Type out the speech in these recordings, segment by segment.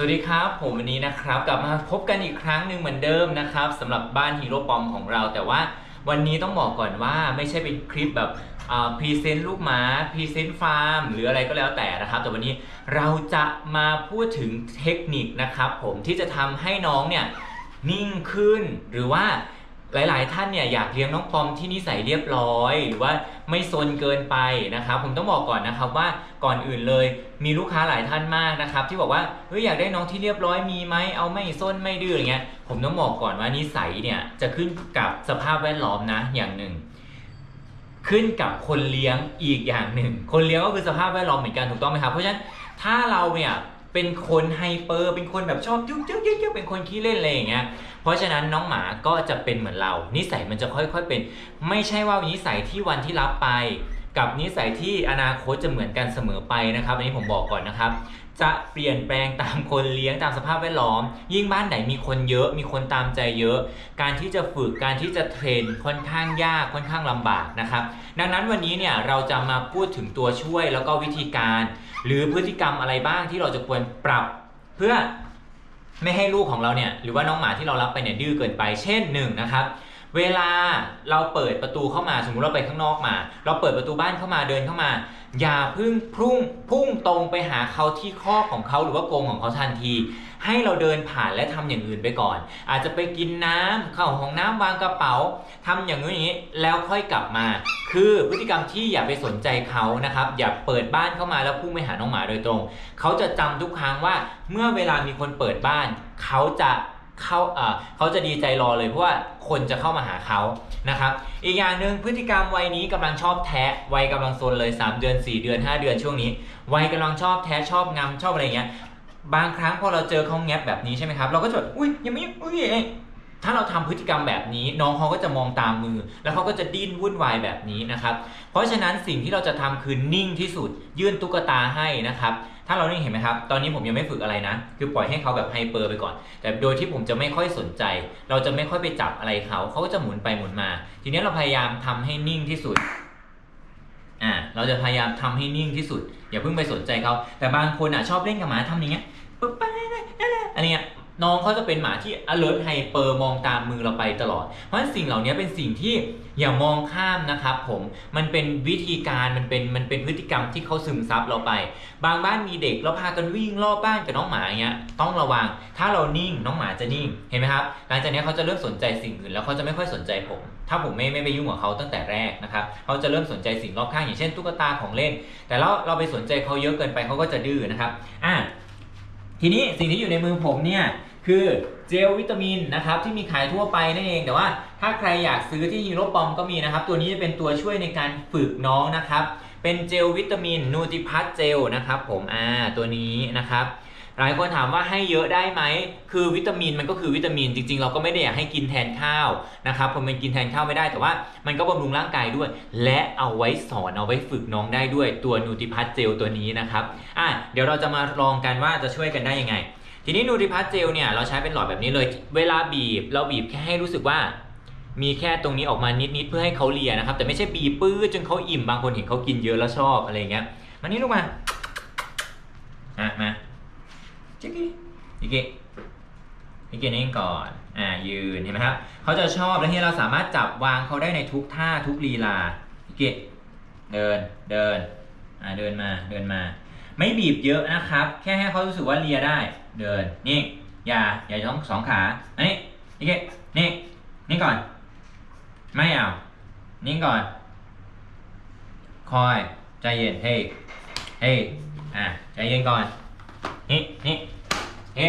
สวัสดีครับ ผมวันนี้นะครับกลับมาพบกันอีกครั้งหนึ่งเหมือนเดิมนะครับสำหรับบ้านฮีโร่ปอมของเรา แต่ว่าวันนี้ต้องบอกก่อนว่าไม่ใช่เป็นคลิปแบบพรีเซนต์ลูกหมาพรีเซนต์ฟาร์มหรืออะไรก็แล้วแต่นะครับแต่วันนี้เราจะมาพูดถึงเทคนิคนะครับ ผมที่จะทำให้น้องเนี่ยนิ่งขึ้นหรือว่า หลาย ๆ ท่านเนี่ยอยากเลี้ยงน้องปอมที่นิสัยเรียบร้อย หรือว่าไม่ซนเกินไปนะครับผมต้องบอกก่อนนะครับว่าก่อนอื่นเลย มีลูกค้าหลายท่านมากนะครับที่บอกว่าเฮ้ยอยากได้น้องที่เรียบร้อยมีไหมเอาไม่ซนไม่ดื้ออย่างเงี้ยผมต้องบอกก่อนว่านิสัยเนี่ยจะขึ้นกับสภาพแวดล้อมนะอย่างหนึ่ง ขึ้นกับคนเลี้ยงอีกอย่างหนึ่ง คนเลี้ยงก็คือสภาพแวดล้อมเหมือนกันถูกต้องไหมครับเพราะฉะนั้นถ้าเราเนี่ย เป็นคนไฮเปอร์ เป็นคนแบบชอบยุ่งเยอะเยอะเป็นคนขี้เล่นอะไรอย่างเงี้ย เพราะฉะนั้นน้องหมาก็จะเป็นเหมือนเรา นิสัยมันจะค่อยๆเป็น ไม่ใช่ว่านิสัยที่วันที่รับไป กับนิสัยที่อนาคตจะเหมือนกันเสมอไปนะครับอันนี้ผมบอกก่อนนะครับ จะเปลี่ยนแปลงตามคนเลี้ยงตามสภาพแวดล้อม ยิ่งบ้านไหนมีคนเยอะ มีคนตามใจเยอะ การที่จะฝึกการที่จะเทรนค่อนข้างยากค่อนข้างลำบากนะครับ ดังนั้นวันนี้เนี่ยเราจะมาพูดถึงตัวช่วยแล้วก็วิธีการ หรือพฤติกรรมอะไรบ้างที่เราจะควรปรับเพื่อไม่ให้ลูกของเราเนี่ยหรือว่าน้องหมาที่เรารับไปเนี่ยดื้อเกินไป เช่นหนึ่งนะครับ เวลาเราเปิดประตูเข้ามา สมมุติเราไปข้างนอกมา เราเปิดประตูบ้านเข้ามาเดินเข้ามา อย่าพึ่งพุ่งพุ่งตรงไปหาเขาที่ข้อของเขาหรือว่ากรงของเขาทันที ให้เราเดินผ่านและทำอย่างอื่นไปก่อน อาจจะไปกินน้ำเข้าห้องน้ำวางกระเป๋าทำอย่างนู้นอย่างนี้แล้วค่อยกลับมา คือพฤติกรรมที่อย่าไปสนใจเขานะครับ อย่าเปิดบ้านเข้ามาแล้วพุ่งไปหาน้องหมาโดยตรง เขาจะจำทุกครั้งว่าเมื่อเวลามีคนเปิดบ้าน เขาจะ เข้าเอ่อเขาจะดีใจรอเลยเพราะว่าคนจะเข้ามาหาเขานะครับ อีกอย่างหนึ่งพฤติกรรมวัยนี้กำลังชอบแทะวัยกำลังโซนเลย 3 เดือน 4 เดือน 5 เดือนช่วงนี้วัยกำลังชอบแทะชอบงำชอบอะไรเงี้ยบางครั้งพอเราเจอเขาแงบแบบนี้ใช่ไหมครับ เราก็จะแบบอุ้ยยังไม่อุ้ยเอ๊ะ ถ้าเราทำพฤติกรรมแบบนี้ น้องเขาก็จะมองตามมือ แล้วเขาก็จะดิ้นวุ่นวายแบบนี้นะครับ เพราะฉะนั้นสิ่งที่เราจะทำคือนิ่งที่สุด ยื่นตุ๊กตาให้นะครับ ถ้าเรานิ่งเห็นไหมครับ ตอนนี้ผมยังไม่ฝึกอะไรนะ คือปล่อยให้เขาแบบไฮเปอร์ไปก่อน แต่โดยที่ผมจะไม่ค่อยสนใจ เราจะไม่ค่อยไปจับอะไรเขาเขาก็จะหมุนไปหมุนมา ทีนี้เราพยายามทำให้นิ่งที่สุดอ่าเราจะพยายามทำให้นิ่งที่สุดอย่าเพิ่งไปสนใจเขาแต่บางคนอะชอบเล่นกับหมาทำอย่างเงี้ยปึ๊บปั๊บอะไรเงี้ย น้องเขาจะเป็นหมาที่ alert hyper มองตามมือเราไปตลอด เพราะฉะนั้นสิ่งเหล่านี้เป็นสิ่งที่อย่ามองข้ามนะครับผมมันเป็นวิธีการมันเป็นมันเป็นพฤติกรรมที่เขาซึมซับเราไป บางบ้านมีเด็กแล้วพากันวิ่งรอบบ้านกับน้องหมาอย่างเงี้ยต้องระวัง ถ้าเรานิ่งน้องหมาจะนิ่งเห็นไหมครับหลังจากนี้เขาจะเริ่มสนใจสิ่งอื่นแล้วเขาจะไม่ค่อยสนใจผม ถ้าผมไม่ไม่ไปยุ่งกับเขาตั้งแต่แรกนะครับเขาจะเริ่มสนใจสิ่งรอบข้างอย่างเช่นตุ๊กตาของเล่น แต่เราเราไปสนใจเขาเยอะเกินไปเขาก็จะดื้อนะครับอะทีนี้สิ่งที่อยู่ในมือผมเนี่ย คือเจลวิตามินนะครับที่มีขายทั่วไปนั่นเอง แต่ว่าถ้าใครอยากซื้อที่ฮีโร่ปอมก็มีนะครับ ตัวนี้จะเป็นตัวช่วยในการฝึกน้องนะครับ เป็นเจลวิตามินนูติพัทเจลนะครับผมอ่าตัวนี้นะครับหลายคนถามว่าให้เยอะได้ไหม คือวิตามินมันก็คือวิตามิน จริง ๆ เราก็ไม่ได้อยากให้กินแทนข้าวนะครับผมมันกินแทนข้าวไม่ได้แต่ว่ามันก็บำรุงร่างกายด้วย และเอาไว้สอนเอาไว้ฝึกน้องได้ด้วยตัวนูติพัทเจลตัวนี้นะครับ อะเดี๋ยวเราจะมาลองกันว่าจะช่วยกันได้ยังไง ทีนี้นูติพัทเจลเนี่ยเราใช้เป็นหลอดแบบนี้เลย เวลาบีบเราบีบแค่ให้รู้สึกว่า มีแค่ตรงนี้ออกมานิดๆเพื่อให้เขาเลียนะครับ แต่ไม่ใช่บีบปื้ดจนเขาอิ่มบางคนเห็นเขากินเยอะแล้วชอบอะไรเงี้ยมานี่ลูกมาอะมาจิกกี้จิกกี้จิกกี้นี่ก่อนอ่ายืนเห็นไหมครับเขาจะชอบและที่เราสามารถจับวางเขาได้ในทุกท่าทุกลีลาจิกกี้เดินเดินอ่าเดินมาเดินมา ไม่บีบเยอะนะครับ แค่ให้เขารู้สึกว่าเลียได้ เดิน นี่อย่าอย่าท้องสองขาอันนี้นี่เกนี่นี่ก่อน ไม่เอานี่ก่อน คอย ใจเย็น เฮ้ยเฮ้ยอะใจเย็นก่อนนี่นี่เฮ้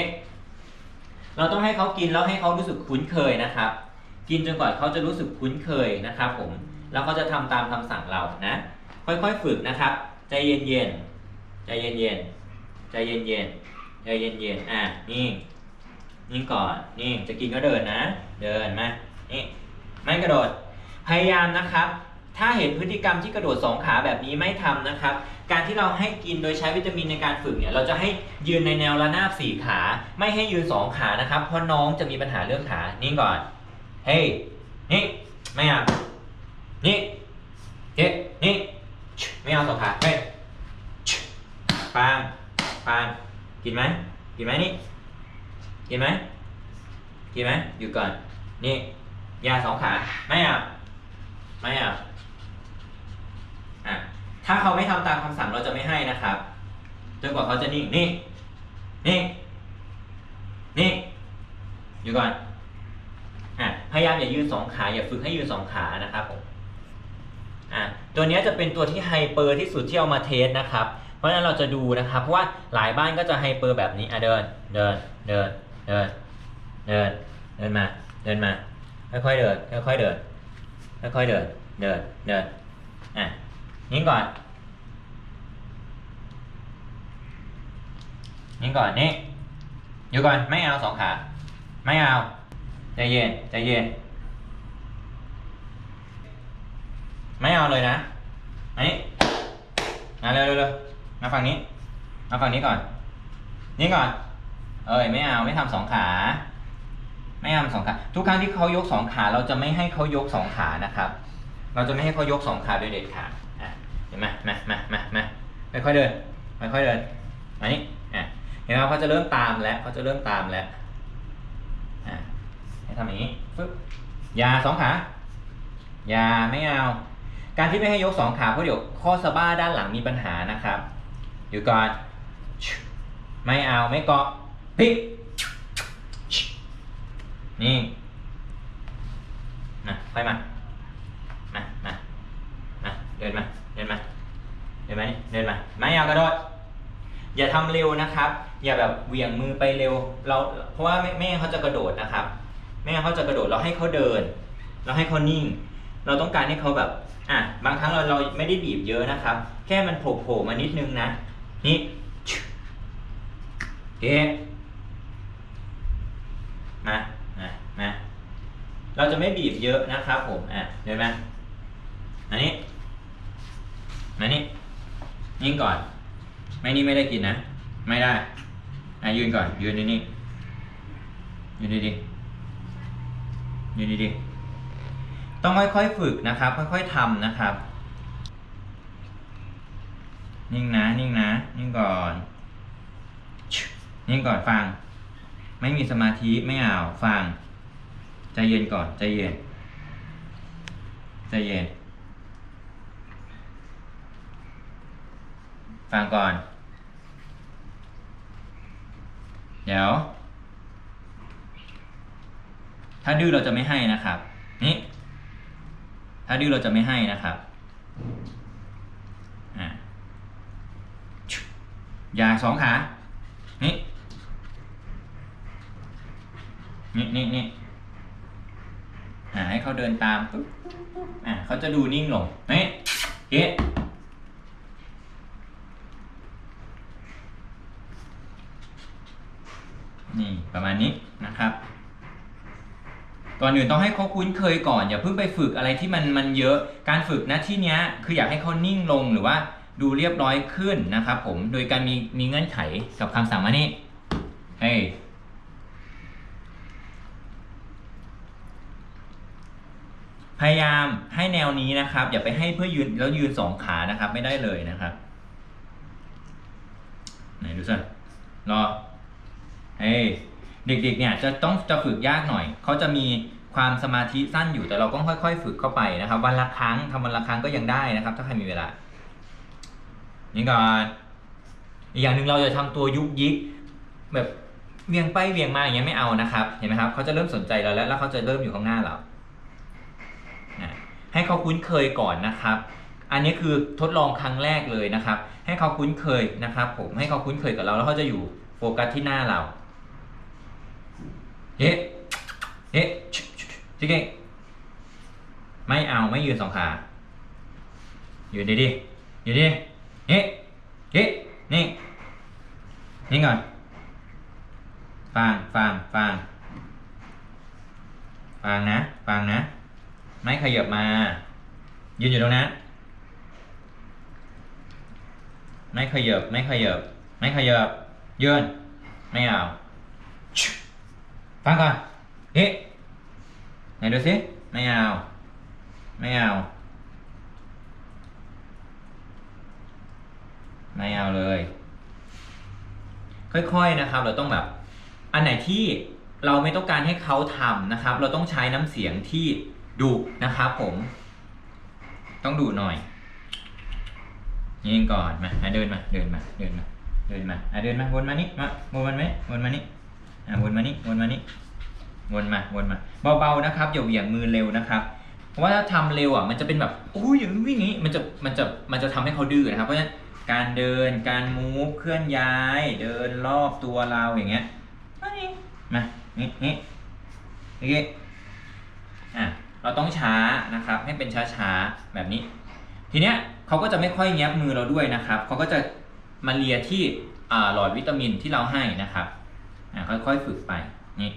เราต้องให้เขากินแล้วให้เขารู้สึกคุ้นเคยนะครับ กินจนกว่าเขาจะรู้สึกคุ้นเคยนะครับผมแล้วเขาจะทำตามคำสั่งเรานะ ค่อยๆฝึกนะครับ ใจเย็นๆใจเย็นๆใจเย็นๆ ใจเย็นๆ อะ นี่ นี่ก่อน นี่ จะกินก็เดินนะ เดินมา นี่ ไม่กระโดด พยายามนะครับ ถ้าเห็นพฤติกรรมที่กระโดดสองขาแบบนี้ไม่ทำนะครับ การที่เราให้กินโดยใช้วิตามินในการฝึกเนี่ย เราจะให้ยืนในแนวระนาบสี่ขา ไม่ให้ยืนสองขานะครับ เพราะน้องจะมีปัญหาเรื่องขา นี่ก่อน เฮ้ย นี่ ไม่เอานี่เฮ้ยนี่ ไม่เอาสองขา เฮ้ยปางปาง กินไหมกินไหมนี่กินไหมกินไหมหยุดก่อนนี่ยาสองขาไม่เอาไม่เอาอะถ้าเขาไม่ทำตามคำสั่งเราจะไม่ให้นะครับจนกว่าเขาจะนิ่งนี่นี่นี่อยู่ก่อนอะพยายามอย่ายืนสองขาอย่าฝึกให้ยืนสองขานะครับผมอะตัวนี้จะเป็นตัวที่ไฮเปอร์ที่สุดที่เอามาเทสนะครับ เพราะฉะนั้นเราจะดูนะครับเพราะว่าหลายบ้านก็จะไฮเปอร์แบบนี้อะเดินเดินเดินเดินเดินเดินมาเดินมาค่อยๆเดินค่อยๆเดินค่อยๆเดินเดินเดินอะนิ่งก่อนนิ่งก่อนนี่อยู่ก่อนไม่เอาสองขาไม่เอาใจเย็นใจเย็นไม่เอาเลยนะอันนี้มาเร็วเร็วเร็ว มาฝั่งนี้ มาฝั่งนี้ก่อน นี่ก่อน เอ้ยไม่เอาไม่ทำสองขา ไม่ทำสองขา ทุกครั้งที่เขายกสองขา เราจะไม่ให้เขายกสองขานะครับ เราจะไม่ให้เขายกสองขาโดยเด็ดขาดอะเห็นไหมมามามามาค่อยเดินค่อยเดินมานี่อะเห็นไหมเขาจะเริ่มตามแล้วเขาจะเริ่มตามแล้วอะให้ทำอย่างนี้ปึ๊บอย่าสองขาอย่าไม่เอาการที่ไม่ให้ยกสองขาเพราะเดี๋ยวข้อสะบ้าด้านหลังมีปัญหานะครับ อยู่ก่อน ไม่เอาไม่เกาะพลิกนี่มาค่อยมามามามาเดินมา เดินมา เดินมานี่เดินมา ไม่เอากระโดด อย่าทำเร็วนะครับ อย่าแบบเหวี่ยงมือไปเร็ว เรา เพราะว่าไม่ไม่เขาจะกระโดดนะครับไม่เขาจะกระโดด เราให้เขาเดิน เราให้เขานิ่ง เราต้องการให้เขาแบบ อะ บางครั้งเราเราไม่ได้บีบเยอะนะครับ แค่มันโผล่โผล่มานิดนึงนะ นี่เอ๊มามามาเราจะไม่บีบเยอะนะครับผม อะเดินมาอันนี้มานี่นิ่งก่อน ไม่นี่ไม่ได้กินนะ ไม่ได้ อะยืนก่อน ยืนนี่ยืนดีๆยืนดีๆต้องค่อยๆฝึกนะครับ ค่อยๆทำนะครับ นิ่งนะ นิ่งนะ นิ่งก่อน นิ่งก่อนฟัง ไม่มีสมาธิไม่เอาฟัง ใจเย็นก่อน ใจเย็น ใจเย็น ฟังก่อน เดี๋ยว ถ้าดื้อเราจะไม่ให้นะครับ นี่ ถ้าดื้อเราจะไม่ให้นะครับ อ่า อย่าสองขานี่นี่นี่นี่อ่าให้เขาเดินตามปุ๊บอ่าเขาจะดูนิ่งลงนี่เอ๊ะนี่ประมาณนี้นะครับก่อนอื่นต้องให้เขาคุ้นเคยก่อนอย่าเพิ่งไปฝึกอะไรที่มันมันเยอะการฝึกนะที่เนี้ยคืออยากให้เขานิ่งลงหรือว่า ดูเรียบร้อยขึ้นนะครับผมโดยการมีมีเงื่อนไขกับคำสั่งมานี่เฮ้พยายามให้แนวนี้นะครับ อย่าไปให้เพื่อยืนแล้วยืนสองขานะครับ ไม่ได้เลยนะครับไหนดูสิรอเฮ้ยเด็กๆเนี่ยจะต้องจะฝึกยากหน่อย เขาจะมีความสมาธิสั้นอยู่แต่เราต้องค่อย ๆ ฝึกเข้าไปนะครับ วันละครั้งทำวันละครั้งก็ยังได้นะครับ ถ้าใครมีเวลา นี่ก่อนอีกอย่างหนึ่งเราจะทำตัวยุกยิกแบบเวียงไปเวียงมาอย่างเงี้ยไม่เอานะครับ เห็นไหมครับเขาจะเริ่มสนใจเราแล้ว แล้วเขาจะเริ่มอยู่ข้างหน้าเราให้เขาคุ้นเคยก่อนนะครับ อันนี้คือทดลองครั้งแรกเลยนะครับ ให้เขาคุ้นเคยนะครับ ผมให้เขาคุ้นเคยกับเราแล้วเขาจะอยู่โฟกัสที่หน้าเราเฮ้เฮ้ชิเก่งไม่เอาไม่ยืนสองขาอยู่ดีดีอยู่ดี เฮ้เฮ้นี่ นี่ก่อน ฟังฟังฟังฟังนะ ฟังนะ ไม่ขยับมา ยืนอยู่ตรงนั้นไม่ขยับ ไม่ขยับ ไม่ขยับ ยืน ไม่เอา ฟังก่อนเฮ้ไหนดูสิ ไม่เอา ไม่เอา ไม่เอาเลย ค่อยๆนะครับ เราต้องแบบ อันไหนที่เราไม่ต้องการให้เขาทำนะครับ เราต้องใช้น้ำเสียงที่ดุนะครับผม ต้องดุหน่อยยิงก่อนมาเดินมาเดินมาเดินมาเดินมาเดินมาวนมานี่มาวนมาไหมวนมานี่อะวนมานี่วนมานี่วนมาวนมาเบาๆนะครับอย่าเหวี่ยงมือเร็วนะครับเพราะว่าถ้าทำเร็วอะมันจะเป็นแบบอุ้ยอย่างนี้วิ่งนี้มันจะมันจะมันจะทำให้เขาดื้อนะครับเพราะฉะนั้น การเดิน การมูฟเคลื่อนย้าย เดินรอบตัวเราอย่างเงี้ยมานี่มานี่นี่โอเคอะเราต้องช้านะครับ ให้เป็นช้าๆแบบนี้ ทีเนี้ยเขาก็จะไม่ค่อยแงบมือเราด้วยนะครับเขาก็จะมาเลียที่หลอดวิตามินที่เราให้นะครับอะค่อยๆฝึกไปนี่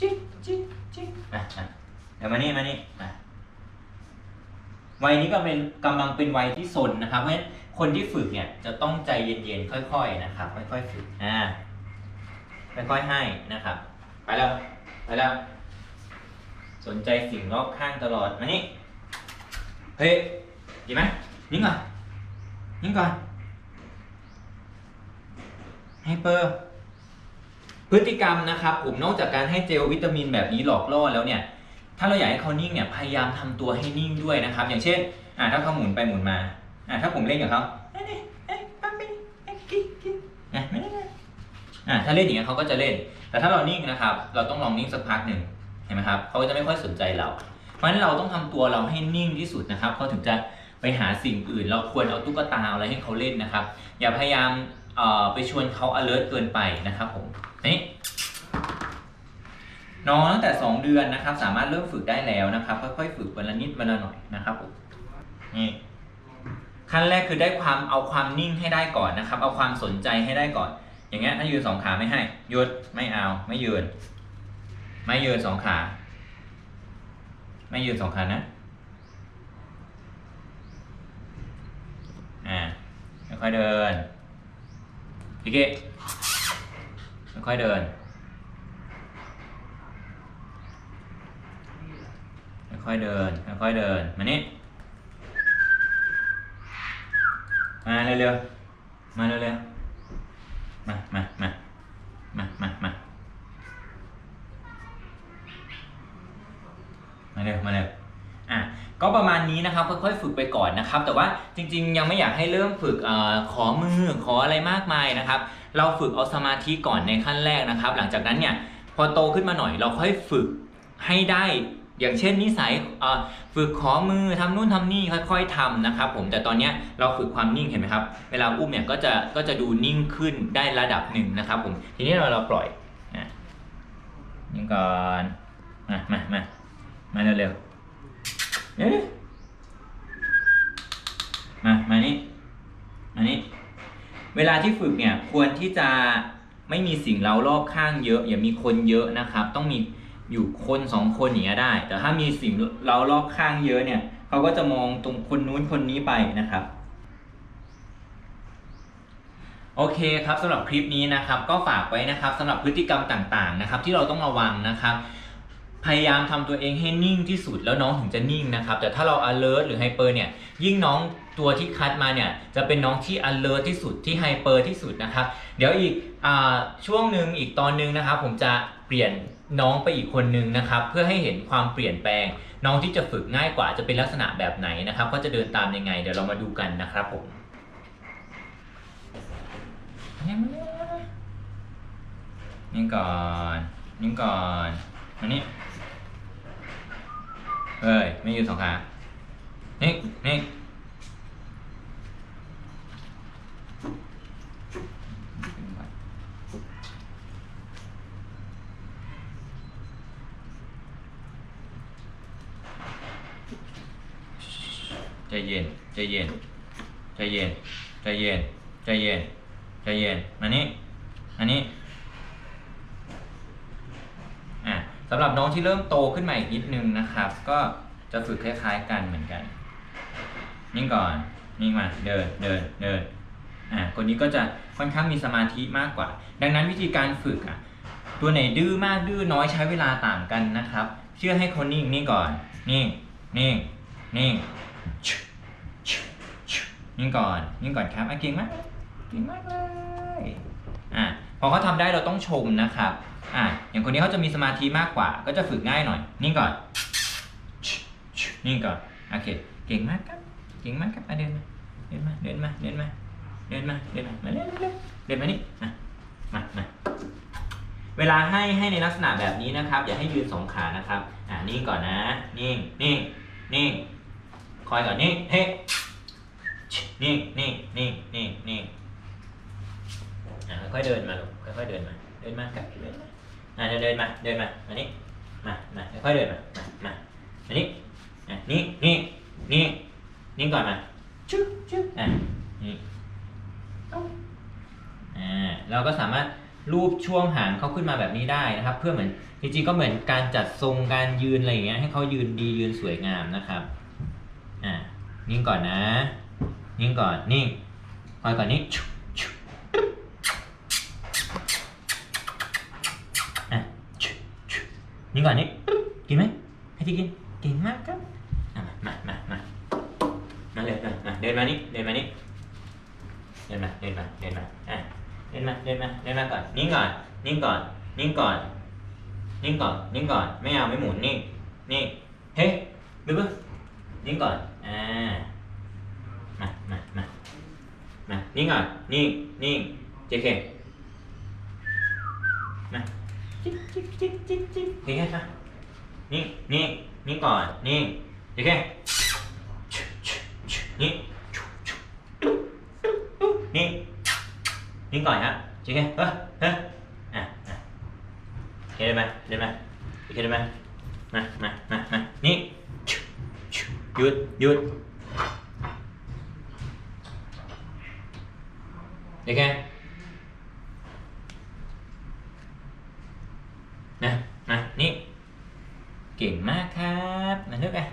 จิ๊กจิ๊กจิ๊กอะอะเดี๋ยวมานี่มานี่อะ วัยนี้ก็เป็นกำลังเป็นวัยที่สนนะครับ เพราะฉะนั้นคนที่ฝึกเนี่ยจะต้องใจเย็นๆ ค่อยๆนะครับค่อยๆฝึกอ่าค่อยๆให้นะครับ ไปแล้วไปแล้ว สนใจสิ่งรอบข้างตลอดมานี่เฮ้ยดีไหมนิ่งก่อนนิ่งก่อนให้เปอร์พฤติกรรมนะครับผมนอกจากการให้เจลวิตามินแบบนี้หลอกล่อแล้วเนี่ย ถ้าเราอยากให้เขานิ่งเนี่ยพยายามทำตัวให้นิ่งด้วยนะครับ อย่างเช่นอ่าถ้าเขาหมุนไปหมุนมาอ่าถ้าผมเล่นกับเขาอ่าถ้าเล่นอย่างเงี้เขาก็จะเล่น แต่ถ้าเรานิ่งนะครับ เราต้องลองนิ่งสักพักหนึ่งเห็นไหมครับเขาก็จะไม่ค่อยสนใจเรา เพราะฉะนั้นเราต้องทำตัวเราให้นิ่งที่สุดนะครับเขาถึงจะไปหาสิ่งอื่น เราควรเอาตุ๊กตาอะไรให้เขาเล่นนะครับ อย่าพยายามเอ่อไปชวนเขา alert เกินไปนะครับผมนี่ น้องตั้งแต่ 2 เดือนนะครับ สามารถเริ่มฝึกได้แล้วนะครับ ค่อยๆฝึกวันละนิดวันละหน่อยนะครับนี่ขั้นแรกคือได้ความเอาความนิ่งให้ได้ก่อนนะครับ เอาความสนใจให้ได้ก่อน อย่างเงี้ยถ้ายืนสองขาไม่ให้หยุดไม่เอา ไม่ยืน ไม่ยืนสองขา ไม่ยืนสองขานะอ่าค่อยๆเดินพี่เก้ค่อยๆเดิน ค่อยๆเดิน ค่อยๆเดิน มานี่ มาเร็วๆ มาเร็วๆ มา มา มา มา มา มา มาเร็ว มาเร็ว อะ ก็ประมาณนี้นะครับ ค่อยๆ ฝึกไปก่อนนะครับ แต่ว่าจริงๆ ยังไม่อยากให้เริ่มฝึกอขอมือ ขออะไรมากมายนะครับ เราฝึกเอาสมาธิก่อนในขั้นแรกนะครับ หลังจากนั้นเนี่ย พอโตขึ้นมาหน่อย เราค่อยฝึกให้ได้ อย่างเช่นนิสัยฝึกขอมือทำนู่นทำนี่ค่อย ๆทำนะครับผมแต่ตอนนี้เราฝึกความนิ่งเห็นไหมครับ เวลาอุ้มเนี่ยก็จะก็จะดูนิ่งขึ้นได้ระดับหนึ่งนะครับผมทีนี้เราเราปล่อยอะนิ่งก่อนมามามามาเร็วๆเอ๊ะมามานี่มานี่เวลาที่ฝึกเนี่ยควรที่จะไม่มีสิ่งเร้ารอบข้างเยอะ อย่ามีคนเยอะนะครับ ต้องมี อยู่คนสองคนอย่างเงี้ยได้ แต่ถ้ามีสิ่งเรารอบข้างเยอะเนี่ยเขาก็จะมองตรงคนนู้นคนนี้ไปนะครับ โอเคครับสำหรับคลิปนี้นะครับ ก็ฝากไว้นะครับสำหรับพฤติกรรมต่างๆนะครับ ที่เราต้องระวังนะครับพยายามทำตัวเองให้นิ่งที่สุดแล้วน้องถึงจะนิ่งนะครับ แต่ถ้าเรา alert หรือ hyper เนี่ยยิ่งน้องตัวที่คัดมาเนี่ยจะเป็นน้องที่ alert ที่สุดที่ hyper ที่สุดนะครับ เดี๋ยวอีกอช่วงหนึ่งอีกตอนหนึงนะครับ ผมจะเปลี่ยน น้องไปอีกคนนึงนะครับ เพื่อให้เห็นความเปลี่ยนแปลง น้องที่จะฝึกง่ายกว่าจะเป็นลักษณะแบบไหนนะครับ ก็จะเดินตามยังไง เดี๋ยวเรามาดูกันนะครับผมนิ่งก่อนนิ่งก่อนมานี่เอ้ยไม่อยู่สองขานี่นี่ ใจเย็น ใจเย็น ใจเย็น ใจเย็น ใจเย็น ใจเย็น มานี่มานี่ อะสำหรับน้อง ที่เริ่มโตขึ้นมาอีกนิดนึงนะครับ ก็จะฝึกคล้ายๆกันเหมือนกัน นิ่งก่อน นิ่งมา เดิน เดิน เดิน อะคนนี้ก็จะค่อนข้างมีสมาธิมากกว่า ดังนั้นวิธีการฝึกอะ ตัวไหนดื้อมากดื้อน้อยใช้เวลาต่างกันนะครับ เชื่อให้เขานิ่งนิ่งก่อน นิ่ง นิ่ง นิ่ง นิ่งก่อน นิ่งก่อนครับอะเก่งมาก เก่งมากเลย อะพอเขาทำได้เราต้องชมนะครับ อะอย่างคนนี้เขาจะมีสมาธิมากกว่า ก็จะฝึกง่ายหน่อยนี่งก่อนนี่งก่อน โอเค เก่งมากครับ เก่งมากครับมาเดินมา เดินมา เดินมา เดินมา เดินมา เดินมา มาเร็วเร็วเดินมานี่อะมามาเวลาให้ให้ในลักษณะแบบนี้นะครับ อย่าให้ยืนสองขานะครับ อ่านิ่งก่อนนะ นิ่ง นิ่ง นิ่ง คอยก่อนนิ่ง เฮ้ นิ่ง นิ่ง นิ่ง นิ่ง นิ่งค่อยๆเดินมาลูกค่อยๆเดินมา เดินมาครับเดินมา อ่าเดินเดินมาเดินมามานี่มามาค่อยๆเดินมามามามานี่อะนี่นี่นี่นิ่งก่อนมาชุบชุบอะนี่อ่าเราก็สามารถรูปช่วงหางเขาขึ้นมาแบบนี้ได้นะครับ เพื่อเหมือนจริงๆก็เหมือนการจัดทรงการยืนอะไรอย่างเงี้ยให้เขายืนดียืนสวยงามนะครับอ่านิ่งก่อนนะ นิ่งก่อนนิ่งคอยก่อนนิ่ง นิ่งก่อนนิ่กินไหมให้ที่กินเก่งมากครับมามามามาเลยมาเดินมานี่เดินมานี่เดินมาเดินมาเดินมาอะเดินมาเดินมาเดินมาก่อนนิ่งก่อนนิ่งก่อนนิ่งก่อนนิ่งก่อนนิ่งก่อนไม่เอาไม่หมุนนิ่งนิ่งเฮ้ยบึ้บบึ้บนิ่งก่อนอ่ามามามามานิ่งก่อนนิ่งนิ่งเจเคมา จิ๊กจิ๊กจิ๊กจิ๊กจิ๊กเฮ้ยมานิ่นิ่นิ่ก่อนนิ่งเจเคนิ่นิ่นิ่ก่อนฮะเจเคเฮ้ยเฮ้ยอะอะเห็นไหมเห็นไหมเห็นไหมมามามามานิ่หยุดหยุด được chưa nè nè ní เก่งมากครับมานึกอะ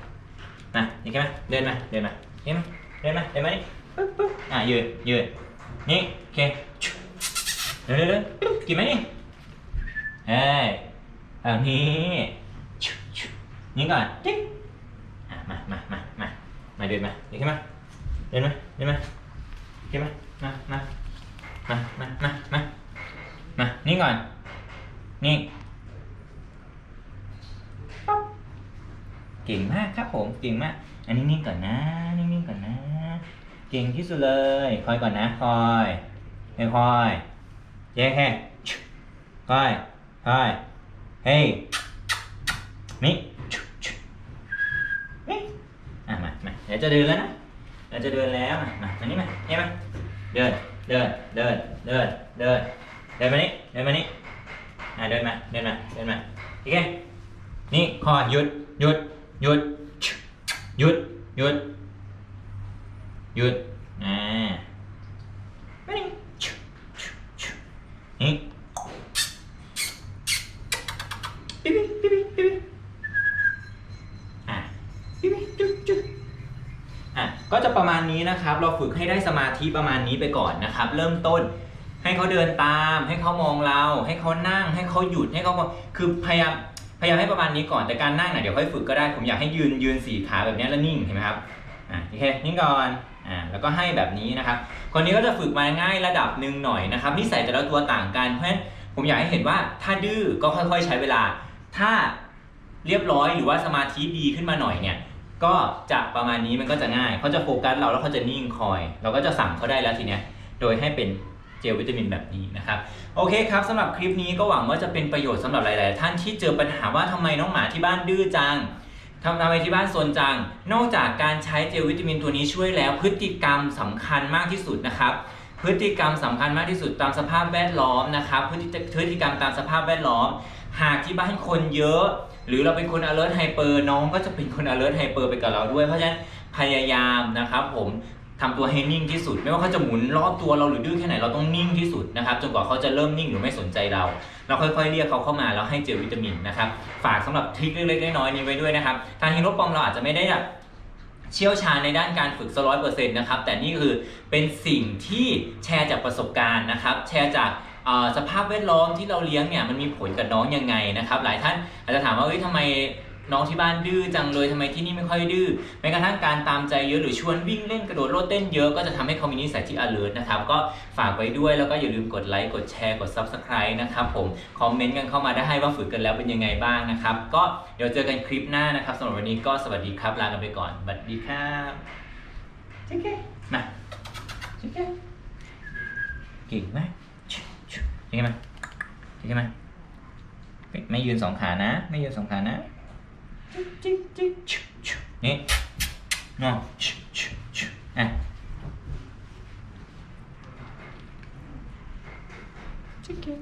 มานี่กันมาเดินมาเดินมาเห็นไหมเดินมาเดินมานี่ปึ๊บปึ๊บอะยืนยืนนี่โอเคเดินเดินเดินกินไหมนี่เฮ้ยเอานี้นี่ก่อนจิ๊กอะมามามามามาเดินมาเดินขึ้นมาเดินมาเดินมาเดินมามามามามามามามานี่ก่อนนี่เก่งมากครับผมเก่งมาก อันนี้นิ่งก่อนนะ นิ่งๆก่อนนะ เก่งที่สุดเลย คอยก่อนนะ คอยคอยคอยเย้แค่คอยคอยเฮ้ยนี่นี่อะมามาเดี๋ยวจะเดินแล้วนะเดี๋ยวจะเดินแล้วมามามานี่มาเฮ้ยมเดิน เดิน เดิน เดิน เดิน เดินมานี่ เดินมานี่ อ่าเดินมา เดินมา เดินมา โอเค นี่คอหยุด หยุด หยุด หยุดหยุดหยุดอ่ามานี่นี่ปิ๊บปิ๊บปิ๊บปิ๊บปิ๊บอะปิ๊บปิ๊บจุ๊บจุ๊บอะก็จะประมาณนี้นะครับ เราฝึกให้ได้สมาธิประมาณนี้ไปก่อนนะครับ เริ่มต้นให้เขาเดินตาม ให้เขามองเรา ให้เขานั่ง ให้เขาหยุดให้เขาคือพยายาม พยายามให้ประมาณนี้ก่อนแต่การนั่งน่ะเดี๋ยวค่อยฝึกก็ได้ผมอยากให้ยืนยืนสี่ขาแบบนี้แล้วนิ่งเห็นไหมครับอะโอเคนิ่งก่อนอ่าแล้วก็ให้แบบนี้นะครับ คนนี้ก็จะฝึกมาง่ายระดับหนึ่งหน่อยนะครับนิสัยแต่ละตัวต่างกันเพราะฉะนั้นผมอยากให้เห็นว่าถ้าดื้อก็ค่อยๆใช้เวลา ถ้าเรียบร้อยหรือว่าสมาธิดีขึ้นมาหน่อยเนี่ยก็จะประมาณนี้มันก็จะง่ายเขาจะโฟกัสเราแล้วเขาจะนิ่งคอย เราก็จะสั่งเขาได้แล้วทีเนี้ยโดยให้เป็น เจลวิตามินแบบนี้นะครับโอเคครับสำหรับคลิปนี้ก็หวังว่าจะเป็นประโยชน์สำหรับหลาย ๆ ท่านที่เจอปัญหาว่าทำไมน้องหมาที่บ้านดื้อจังทำทำไมที่บ้านซนจัง นอกจากการใช้เจลวิตามินตัวนี้ช่วยแล้ว พฤติกรรมสำคัญมากที่สุดนะครับพฤติกรรมสำคัญมากที่สุดตามสภาพแวดล้อมนะครับพฤติพฤติกรรมตามสภาพแวดล้อม หากที่บ้านคนเยอะ หรือเราเป็นคน alert hyper น้องก็จะเป็นคน alert hyper ไปกับเราด้วยเพราะฉะนั้นพยายามนะครับผม ทำตัวให้นิ่งที่สุด ไม่ว่าเขาจะหมุนรอบตัวเราหรือดื้อแค่ไหนเราต้องนิ่งที่สุดนะครับจนกว่าเขาจะเริ่มนิ่งหรือไม่สนใจเรา เราค่อยๆเรียกเขาเข้ามาแล้วให้เจลวิตามินนะครับฝากสำหรับทริคเล็กๆน้อยๆนี้ไว้ด้วยนะครับทางฮีโร่ปอมเราอาจจะไม่ได้แบบเชี่ยวชาญในด้านการฝึกสร้อยเปอร์เซ็นต์นะครับแต่นี่คือเป็นสิ่งที่แชร์จากประสบการณ์นะครับ แชร์จากสภาพแวดล้อมที่เราเลี้ยงเนี่ยมันมีผลกับน้องยังไงนะครับ หลายท่านอาจจะถามว่าเอ้ยทำไม น้องที่บ้านดื้อจังเลยทำไมที่นี่ไม่ค่อยดื้อแม้กระทั่งการตามใจเยอะหรือชวนวิ่งเล่นกระโดดโลดเต้นเยอะก็จะทำให้เขามีนิสัยที่ alert นะครับก็ฝากไว้ด้วยแล้วก็อย่าลืมกดไลค์กดแชร์กด subscribe นะครับผมคอมเมนต์กันเข้ามาได้ให้ว่าฝึกกันแล้วเป็นยังไงบ้างนะครับ ก็เดี๋ยวเจอกันคลิปหน้านะครับสำหรับวันนี้ก็สวัสดีครับลากันไปก่อนสวัสดีครับเจ๊เก้มาเจ๊เก้เก่งมากชุชุเจ๊เก้มาเจ๊เก้มาไม่ไม่ยืนสองขานะ ไม่ยืนสองขานะ จิ๊กจิ๊กจิ๊กชุชุนี่งอชุชุชุอะจิ๊กเก้